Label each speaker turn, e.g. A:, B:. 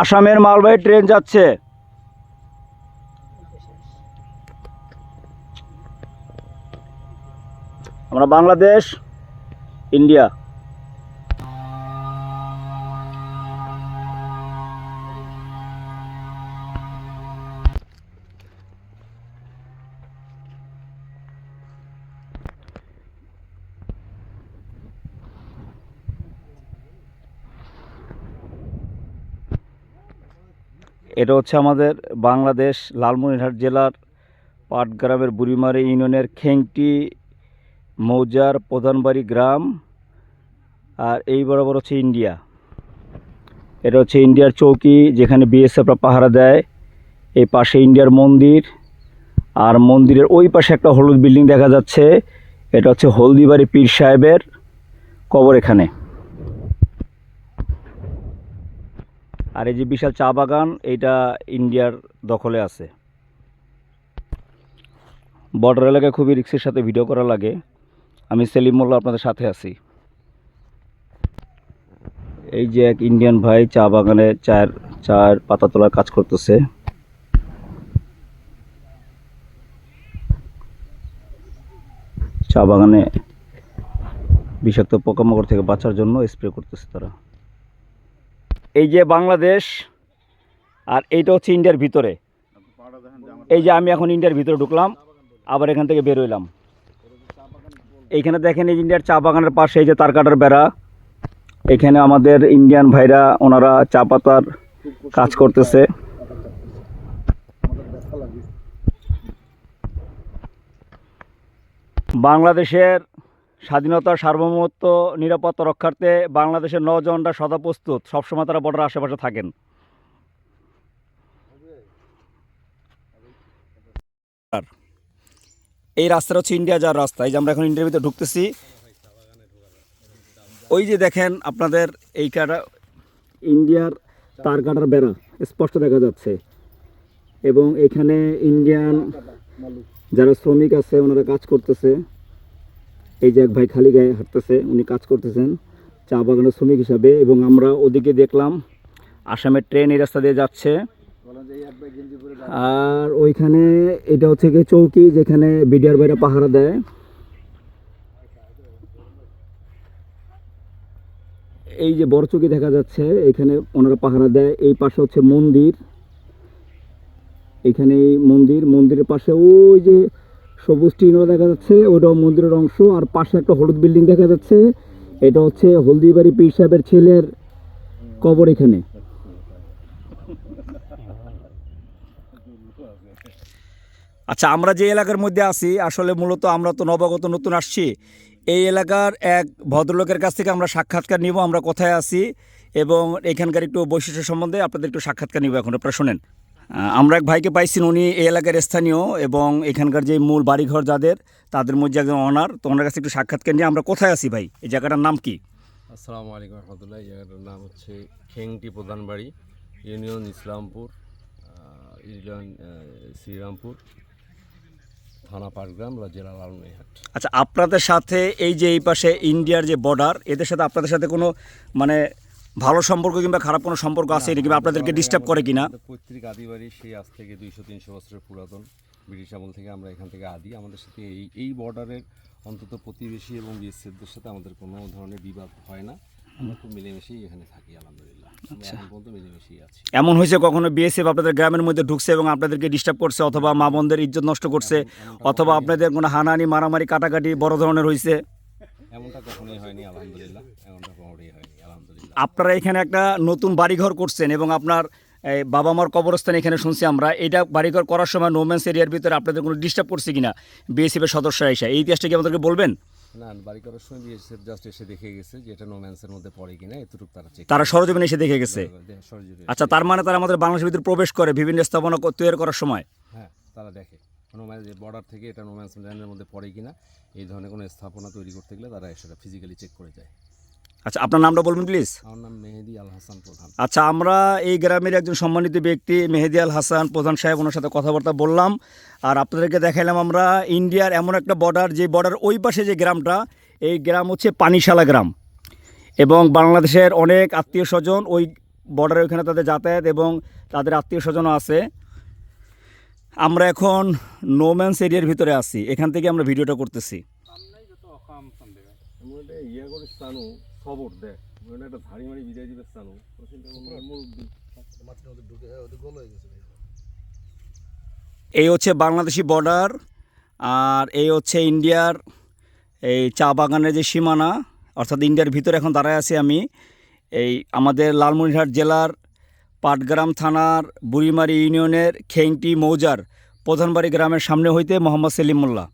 A: আসামের মালবাহী ট্রেন যাচ্ছে। আমরা বাংলাদেশ ইন্ডিয়া। এটা হচ্ছে আমাদের বাংলাদেশ লালমনিরহাট জেলার পাটগ্রামের বুড়িমারি ইউনিয়নের খেংটি মৌজার প্রধানবাড়ি গ্রাম, আর এই বরাবর হচ্ছে ইন্ডিয়া। এটা হচ্ছে ইন্ডিয়ার চৌকি, যেখানে বিএসএফরা পাহারা দেয়। এই পাশে ইন্ডিয়ার মন্দির, আর মন্দিরের ওই পাশে একটা হলুদ বিল্ডিং দেখা যাচ্ছে। এটা হচ্ছে হলদিবাড়ি পীর সাহেবের কবর এখানে। আর এই যে বিশাল চা বাগান, এইটা ইন্ডিয়ার দখলে আছে। বর্ডার এলাকায় খুবই রিক্সের সাথে ভিডিও করা লাগে। আমি সেলিম মোল্লা আপনাদের সাথে আছি। এই যে এক ইন্ডিয়ান ভাই চা বাগানে চায়ের চায়ের পাতা তোলার কাজ করতেছে। চা বাগানে বিষাক্ত পোকামাকড় থেকে বাঁচার জন্য স্প্রে করতেছে তারা। এই যে বাংলাদেশ, আর এইটা হচ্ছে ইন্ডিয়ার ভিতরে। এই যে আমি এখন ইন্ডিয়ার ভিতরে ঢুকলাম, আবার এখান থেকে বের হইলাম। এইখানে দেখেন এই ইন্ডিয়ার চা বাগানের পাশে এই যে তার কাটার বেড়া। এখানে আমাদের ইন্ডিয়ান ভাইরা, ওনারা চা পাতার কাজ করতেছে। বাংলাদেশের স্বাধীনতা, সার্বভৌমত্ব, নিরাপত্তা রক্ষার্থে বাংলাদেশের নজনরা সদা প্রস্তুত সবসময় তারা বর্ডার আশেপাশে থাকেন। এই রাস্তাটা হচ্ছে ইন্ডিয়া যাওয়ার রাস্তা। এই যে আমরা এখন ইন্ডিয়ার ভিতরে ঢুকতেছি। ওই যে দেখেন আপনাদের এই কাটা ইন্ডিয়ার তার কাটার বেড়া স্পষ্ট দেখা যাচ্ছে। এবং এখানে ইন্ডিয়ান যারা শ্রমিক আছে, ওনারা কাজ করতেছে। এই যে এক ভাই খালি গায়ে হাঁটতেছে, উনি কাজ করতেছেন চা বাগানের শ্রমিক হিসাবে এবং আমরা ওদিকে দেখলাম আসামের ট্রেন এই রাস্তা দিয়ে যাচ্ছে। আর ওইখানে এটা হচ্ছে গিয়ে চৌকি যেখানে বিডিআর বাইরে পাহারা দেয়। এই যে বড় চৌকি দেখা যাচ্ছে, এখানে ওনারা পাহারা দেয়। এই পাশে হচ্ছে মন্দির। এখানে মন্দির, মন্দিরের পাশে ওই যে সবুজ টিনও দেখা যাচ্ছে, ওটাও মন্দিরের অংশ, আর পাশে একটা হলুদ বিল্ডিং দেখা যাচ্ছে। এটা হচ্ছে হলদিবাড়ি পীর সাহেবের ছেলের কবর এখানে। আচ্ছা আমরা যে এলাকার মধ্যে আছি, আসলে মূলত আমরা তো নবাগত নতুন আসছি। এই এলাকার এক ভদ্রলোকের কাছ থেকে আমরা সাক্ষাৎকার নিব, আমরা কোথায় আছি, এবং এখানকার একটু বৈশিষ্ট্য সম্বন্ধে আপনাদের একটু সাক্ষাৎকার নিব এখন, আপনারা শোনেন। আমরা এক ভাইকে পাইছি উনি এই এলাকার স্থানীয় এবং এখানকার যে মূল বাড়িঘর যাদের তাদের মধ্যে একজন অনার তো ওনার কাছে একটু সাক্ষাৎকার নিয়ে আমরা কোথায় আছি ভাই? এই জায়গাটার নাম কি?
B: আসসালামু আলাইকুম রহমতুল্লাহ এই জায়গাটার নাম হচ্ছে খেংটি প্রধানবাড়ি ইউনিয়ন ইসলামপুর ইউনিয়ন শ্রীরামপুর থানা পাটগ্রাম জেলা লালমনিরহাট
A: আচ্ছা আপনাদের সাথে এই যে এই পাশে ইন্ডিয়ার যে বর্ডার এদের সাথে আপনাদের সাথে কোনো মানে ভালো সম্পর্ক কিংবা খারাপ কোনো সম্পর্ক আছে এটা কিংবা আপনাদেরকে ডিস্টার্ব করে কিনা?
B: পৈতৃক আদিবাড়ি সেই আজ থেকে দুইশো তিনশো বছরের পুরাতন ব্রিটিশ আমল থেকে আমরা এখান থেকে আদি। আমাদের সাথে এই এই বর্ডারের অন্তত প্রতিবেশী এবং বিএসএফদের সাথে আমাদের কোনো ধরনের বিবাদ হয় না। আমরা খুব মিলেমিশেই এখানে থাকি আলহামদুলিল্লাহ। এখন পর্যন্ত মিলেমিশেই আছি।
A: এমন হয়েছে কখনো বিএসএফ আপনাদের গ্রামের মধ্যে ঢুকছে এবং আপনাদেরকে ডিস্টার্ব করছে অথবা মা বোনদের ইজ্জত নষ্ট করছে অথবা আপনাদের কোনো হানাহানি মারামারি কাটাকাটি বড় ধরনের হয়েছে?
B: এমনটা কখনোই হয়নি আলহামদুলিল্লাহ। এমনটা কখনোই হয়নি আলহামদুলিল্লাহ।
A: আপনারা এখানে একটা নতুন বাড়িঘর করছেন এবং আপনার বাবা মার কবরস্থান এখানে শুনছি আমরা। এটা বাড়িঘর করার সময় নোম্যান্স এরিয়ার ভিতরে আপনাদের কোনো ডিস্টার্ব করছে কিনা? বিএসএফের সদস্য এসে। এই ইতিহাসটা কি আমাদেরকে বলবেন?
B: না বাড়ি করার সময় বিএসএফ জাস্ট এসে দেখে গেছে যে এটা নোম্যান্সের মধ্যে পড়ে কিনা এতটুকু তারা চেক
A: তারা সরজমিনে এসে দেখে গেছে? আচ্ছা তার মানে তারা আমাদের বাংলাদেশের ভিতরে প্রবেশ করে বিভিন্ন স্থাপনা তৈরি করার সময়?
B: হ্যাঁ তারা দেখে। নোম্যান্স বর্ডার থেকে এটা নোম্যান্স ল্যান্ডের মধ্যে পড়ে কিনা এই ধরনের কোনো স্থাপনা তৈরি করতে গেলে তারা সেটা ফিজিক্যালি চেক করে যায়।
A: আচ্ছা আপনার নামটা বলবেন প্লিজ
B: আমার নাম মেহেদি আল হাসান প্রধান।
A: আচ্ছা আমরা এই গ্রামের একজন সম্মানিত ব্যক্তি মেহেদি আল হাসান প্রধান সাহেব ওনার সাথে কথাবার্তা বললাম। আর আপনাদেরকে দেখাইলাম আমরা ইন্ডিয়ার এমন একটা বর্ডার যে বর্ডার ওই পাশে যে গ্রামটা এই গ্রাম হচ্ছে পানিশালা গ্রাম। এবং বাংলাদেশের অনেক আত্মীয় স্বজন ওই বর্ডারের ওইখানে তাদের যাতায়াত এবং তাদের আত্মীয় স্বজনও আছে। আমরা এখন নোম্যান্স এরিয়ার ভিতরে আছি এখান থেকে আমরা ভিডিওটা করতেছি।
B: মুরব্বী।
A: এই হচ্ছে বাংলাদেশি বর্ডার আর এই হচ্ছে ইন্ডিয়ার এই চা বাগানের যে সীমানা অর্থাৎ ইন্ডিয়ার ভিতরে এখন দাঁড়ায় আছি আমি। এই আমাদের লালমনিরহাট জেলার পাটগ্রাম থানার বুড়িমারি ইউনিয়নের খেংটি মৌজার প্রধানবাড়ি গ্রামের সামনে হইতে মোহাম্মদ সেলিমুল্লাহ।